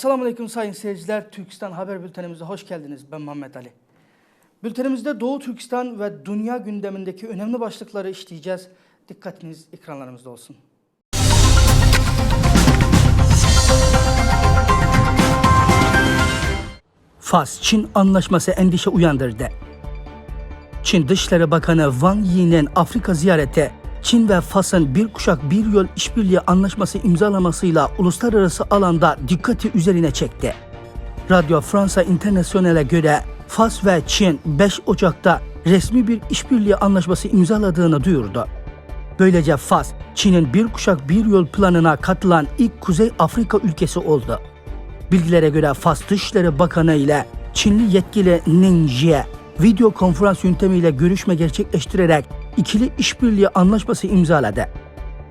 Esselamu Aleyküm sayın seyirciler. Türkistan Haber Bültenimize hoş geldiniz. Ben Muhammed Ali. Bültenimizde Doğu Türkistan ve dünya gündemindeki önemli başlıkları işleyeceğiz. Dikkatiniz ekranlarımızda olsun. Fas-Çin anlaşması endişe uyandırdı. Çin Dışişleri Bakanı Wang Yi'nin Afrika ziyareti, Çin ve Fas'ın bir kuşak bir yol işbirliği anlaşması imzalamasıyla uluslararası alanda dikkati üzerine çekti. Radyo Fransa International'e göre Fas ve Çin 5 Ocak'ta resmi bir işbirliği anlaşması imzaladığını duyurdu. Böylece Fas, Çin'in bir kuşak bir yol planına katılan ilk Kuzey Afrika ülkesi oldu. Bilgilere göre Fas Dışişleri Bakanı ile Çinli yetkili Ning Jie video konferans yöntemiyle görüşme gerçekleştirerek ikili işbirliği anlaşması imzaladı.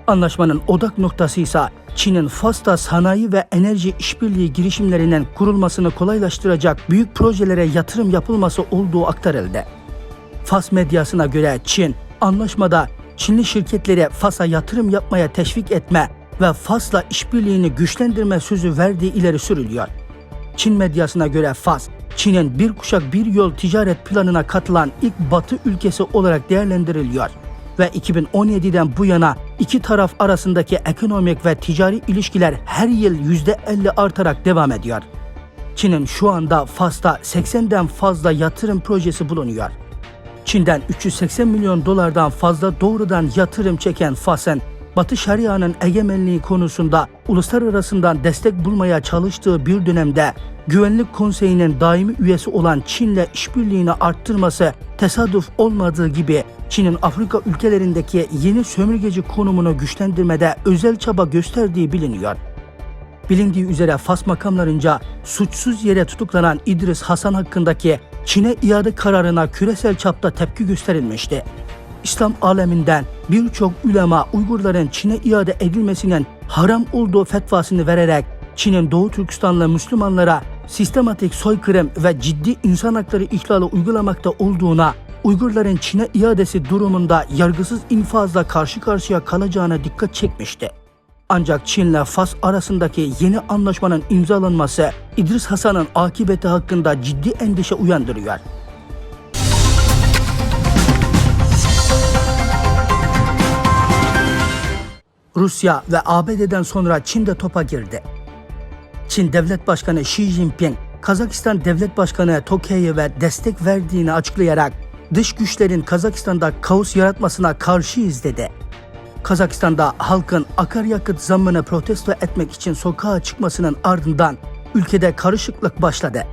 Anlaşmanın odak noktası ise Çin'in Fas'ta sanayi ve enerji işbirliği girişimlerinin kurulmasını kolaylaştıracak büyük projelere yatırım yapılması olduğu aktarıldı. Fas medyasına göre Çin, anlaşmada Çinli şirketleri Fas'a yatırım yapmaya teşvik etme ve Fas'la işbirliğini güçlendirme sözü verdiği ileri sürülüyor. Çin medyasına göre Fas, Çin'in bir kuşak bir yol ticaret planına katılan ilk batı ülkesi olarak değerlendiriliyor ve 2017'den bu yana iki taraf arasındaki ekonomik ve ticari ilişkiler her yıl %50 artarak devam ediyor. Çin'in şu anda Fas'ta 80'den fazla yatırım projesi bulunuyor. Çin'den 380 milyon dolardan fazla doğrudan yatırım çeken Fas'ın Batı Şeria'nın egemenliği konusunda uluslararasından destek bulmaya çalıştığı bir dönemde Güvenlik Konseyi'nin daimi üyesi olan Çin'le işbirliğini arttırması tesadüf olmadığı gibi Çin'in Afrika ülkelerindeki yeni sömürgeci konumunu güçlendirmede özel çaba gösterdiği biliniyor. Bilindiği üzere Fas makamlarınca suçsuz yere tutuklanan İdris Hasan hakkındaki Çin'e iade kararına küresel çapta tepki gösterilmişti. İslam aleminden birçok ulema Uygurların Çin'e iade edilmesinin haram olduğu fetvasını vererek Çin'in Doğu Türkistanlı Müslümanlara sistematik soykırım ve ciddi insan hakları ihlali uygulamakta olduğuna, Uygurların Çin'e iadesi durumunda yargısız infazla karşı karşıya kalacağına dikkat çekmişti. Ancak Çin'le Fas arasındaki yeni anlaşmanın imzalanması İdris Hasan'ın akıbeti hakkında ciddi endişe uyandırıyor. Rusya ve ABD'den sonra Çin de topa girdi. Çin Devlet Başkanı Xi Jinping, Kazakistan Devlet Başkanı Tokayev'e destek verdiğini açıklayarak dış güçlerin Kazakistan'da kaos yaratmasına karşıyız dedi. Kazakistan'da halkın akaryakıt zammını protesto etmek için sokağa çıkmasının ardından ülkede karışıklık başladı.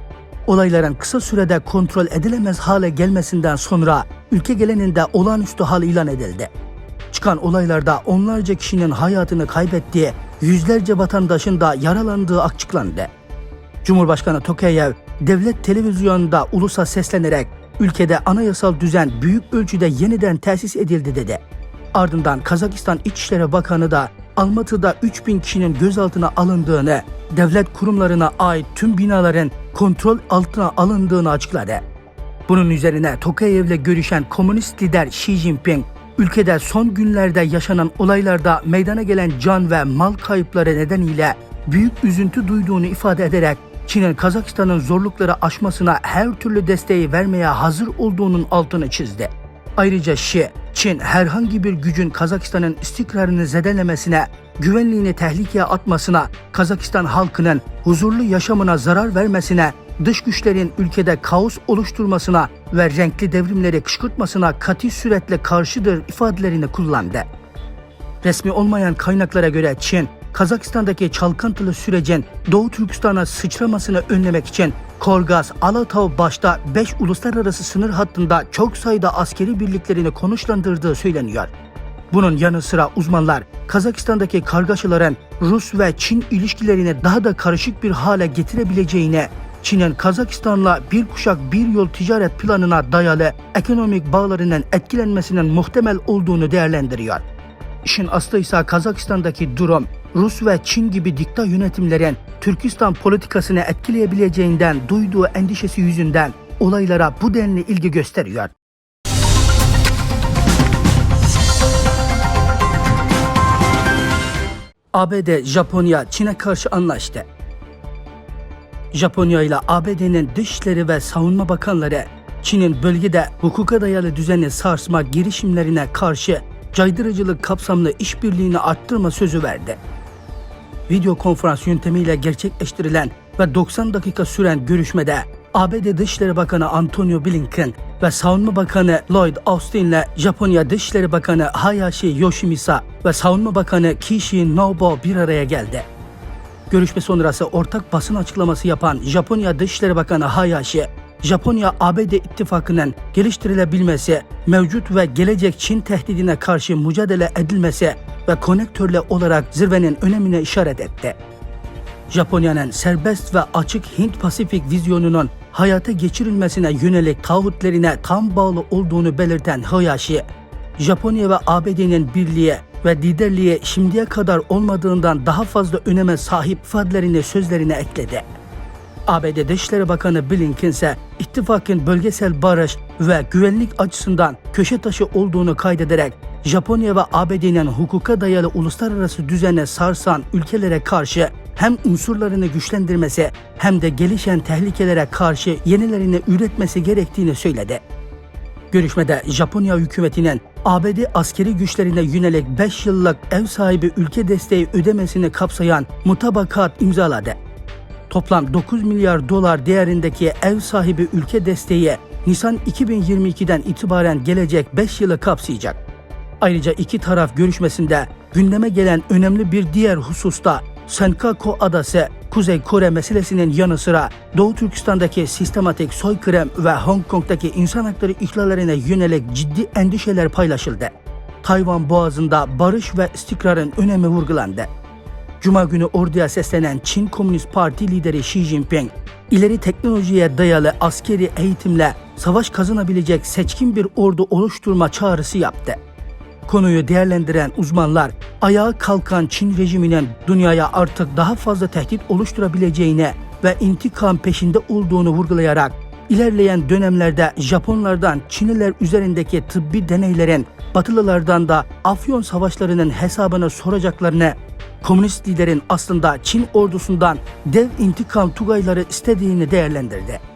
Olayların kısa sürede kontrol edilemez hale gelmesinden sonra ülke geleninde olağanüstü hal ilan edildi. Çıkan olaylarda onlarca kişinin hayatını kaybettiği, yüzlerce vatandaşın da yaralandığı açıklandı. Cumhurbaşkanı Tokayev devlet televizyonunda ulusa seslenerek ülkede anayasal düzen büyük ölçüde yeniden tesis edildi dedi. Ardından Kazakistan İçişleri Bakanı da Almatı'da 3000 kişinin gözaltına alındığını, devlet kurumlarına ait tüm binaların kontrol altına alındığını açıkladı. Bunun üzerine Tokayev'le görüşen komünist lider Xi Jinping, ülkede son günlerde yaşanan olaylarda meydana gelen can ve mal kayıpları nedeniyle büyük üzüntü duyduğunu ifade ederek Çin'in Kazakistan'ın zorlukları aşmasına her türlü desteği vermeye hazır olduğunun altını çizdi. Ayrıca Xi, Çin herhangi bir gücün Kazakistan'ın istikrarını zedelemesine, güvenliğini tehlikeye atmasına, Kazakistan halkının huzurlu yaşamına zarar vermesine, dış güçlerin ülkede kaos oluşturmasına ve renkli devrimleri kışkırtmasına kati suretle karşıdır ifadelerini kullandı. Resmi olmayan kaynaklara göre Çin, Kazakistan'daki çalkantılı sürecin Doğu Türkistan'a sıçramasını önlemek için Korgaz, Alatav başta 5 uluslararası sınır hattında çok sayıda askeri birliklerini konuşlandırdığı söyleniyor. Bunun yanı sıra uzmanlar Kazakistan'daki kargaşaların Rus ve Çin ilişkilerini daha da karışık bir hale getirebileceğine, Çin'in Kazakistan'la bir kuşak bir yol ticaret planına dayalı ekonomik bağlarının etkilenmesinin muhtemel olduğunu değerlendiriyor. İşin aslı ise Kazakistan'daki durum Rus ve Çin gibi dikta yönetimlerin Türkistan politikasını etkileyebileceğinden duyduğu endişesi yüzünden olaylara bu denli ilgi gösteriyor. ABD, Japonya, Çin'e karşı anlaştı. Japonya ile ABD'nin dışişleri ve savunma bakanları Çin'in bölgede hukuka dayalı düzeni sarsma girişimlerine karşı caydırıcılık kapsamlı işbirliğini arttırma sözü verdi. Video konferans yöntemiyle gerçekleştirilen ve 90 dakika süren görüşmede ABD Dışişleri Bakanı Antonio Blinken ve Savunma Bakanı Lloyd Austin ile Japonya Dışişleri Bakanı Hayashi Yoshimasa ve Savunma Bakanı Kishi Nobuo bir araya geldi. Görüşme sonrası ortak basın açıklaması yapan Japonya Dışişleri Bakanı Hayashi, Japonya-ABD ittifakının geliştirilebilmesi, mevcut ve gelecek Çin tehdidine karşı mücadele edilmesi ve konektörle olarak zirvenin önemine işaret etti. Japonya'nın serbest ve açık Hint-Pasifik vizyonunun hayata geçirilmesine yönelik taahhütlerine tam bağlı olduğunu belirten Hayashi, Japonya ve ABD'nin birliği ve liderliği şimdiye kadar olmadığından daha fazla öneme sahip ifadelerini sözlerine ekledi. ABD Dışişleri Bakanı Blinken ise ittifakın bölgesel barış ve güvenlik açısından köşe taşı olduğunu kaydederek Japonya ve ABD'nin hukuka dayalı uluslararası düzene sarsan ülkelere karşı hem unsurlarını güçlendirmesi hem de gelişen tehlikelere karşı yenilerini üretmesi gerektiğini söyledi. Görüşmede Japonya hükümetinin ABD askeri güçlerine yönelik 5 yıllık ev sahibi ülke desteği ödemesini kapsayan mutabakat imzaladı. Toplam 9 milyar dolar değerindeki ev sahibi ülke desteği Nisan 2022'den itibaren gelecek 5 yılı kapsayacak. Ayrıca iki taraf görüşmesinde gündeme gelen önemli bir diğer hususta Senkaku Adası, Kuzey Kore meselesinin yanı sıra Doğu Türkistan'daki sistematik soykırım ve Hong Kong'daki insan hakları ihlallerine yönelik ciddi endişeler paylaşıldı. Tayvan Boğazı'nda barış ve istikrarın önemi vurgulandı. Cuma günü orduya seslenen Çin Komünist Parti lideri Xi Jinping, ileri teknolojiye dayalı askeri eğitimle savaş kazanabilecek seçkin bir ordu oluşturma çağrısı yaptı. Konuyu değerlendiren uzmanlar, ayağa kalkan Çin rejiminin dünyaya artık daha fazla tehdit oluşturabileceğine ve intikam peşinde olduğunu vurgulayarak, ilerleyen dönemlerde Japonlardan Çinliler üzerindeki tıbbi deneylerin Batılılardan da Afyon savaşlarının hesabını soracaklarını, komünist liderin aslında Çin ordusundan dev intikam tugayları istediğini değerlendirdi.